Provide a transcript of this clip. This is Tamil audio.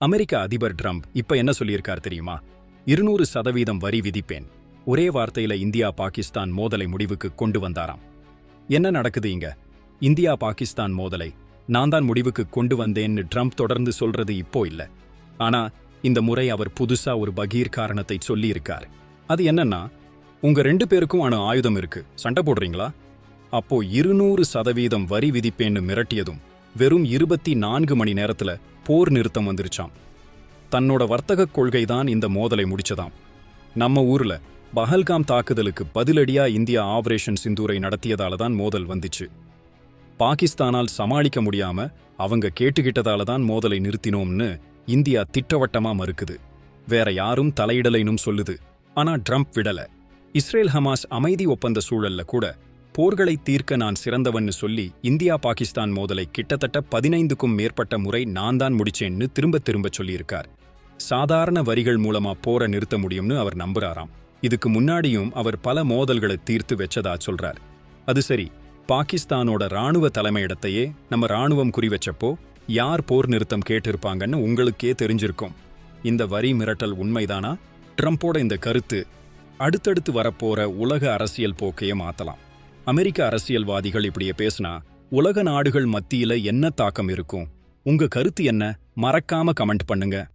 அமெரிக்க அதிபர் ட்ரம்ப் இப்ப என்ன சொல்லியிருக்கார் தெரியுமா? இருநூறு சதவீதம் வரி விதிப்பேன். ஒரே வார்த்தையில இந்தியா பாகிஸ்தான் மோதலை முடிவுக்கு கொண்டு வந்தாராம். என்ன நடக்குது இங்க? இந்தியா பாகிஸ்தான் மோதலை நான் தான் முடிவுக்கு கொண்டு வந்தேன்னு ட்ரம்ப் தொடர்ந்து சொல்றது இப்போ இல்ல. ஆனா இந்த முறை அவர் புதுசா ஒரு பகீர் காரணத்தை சொல்லியிருக்கார். அது என்னன்னா உங்க ரெண்டு பேருக்கும் அணு ஆயுதம் இருக்கு. சண்டை போடுறீங்களா? அப்போ இருநூறு சதவீதம் வரி விதிப்பேன்னு மிரட்டியதும் வெறும் இருபத்தி நான்கு மணி நேரத்துல போர் நிறுத்தம் வந்துருச்சாம். தன்னோட வர்த்தகக் கொள்கைதான் இந்த மோதலை முடிச்சதாம். நம்ம ஊர்ல பஹல்காம் தாக்குதலுக்கு பதிலடியா இந்தியா ஆபரேஷன் சிந்தூரை நடத்தியதால தான் மோதல் வந்துச்சு. பாகிஸ்தானால் சமாளிக்க முடியாம அவங்க கேட்டுக்கிட்டதால தான் மோதலை நிறுத்தினோம்னு இந்தியா திட்டவட்டமா மறுக்குது. வேற யாரும் தலையிடலைனும் சொல்லுது. ஆனா ட்ரம்ப் விடல. இஸ்ரேல் ஹமாஸ் அமைதி ஒப்பந்த சூழல்ல கூட போர்களை தீர்க்க நான் சிறந்தவன்னு சொல்லி இந்தியா பாகிஸ்தான் மோதலை கிட்டத்தட்ட பதினைந்துக்கும் மேற்பட்ட முறை நான் தான் முடிச்சேன்னு திரும்ப திரும்ப சொல்லியிருக்கார். சாதாரண வரிகள் மூலமா போரை நிறுத்த முடியும்னு அவர் நம்புறாராம். இதுக்கு முன்னாடியும் அவர் பல மோதல்களை தீர்த்து வச்சதா சொல்றார். அது சரி பாகிஸ்தானோட ராணுவ தலைமையிடத்தையே நம்ம ராணுவம் குறி வச்சப்போ யார் போர் நிறுத்தம் கேட்டிருப்பாங்கன்னு உங்களுக்கே தெரிஞ்சிருக்கும். இந்த வரி மிரட்டல் உண்மைதானா? ட்ரம்ப்போட இந்த கருத்து அடுத்தடுத்து வரப்போற உலக அரசியல் போக்கையே மாத்தலாம். அமெரிக்க அரசியல்வாதிகள் இப்படியே பேசினா உலக நாடுகள் மத்தியில என்ன தாக்கம் இருக்கும்? உங்க கருத்து என்ன? மறக்காம கமெண்ட் பண்ணுங்க.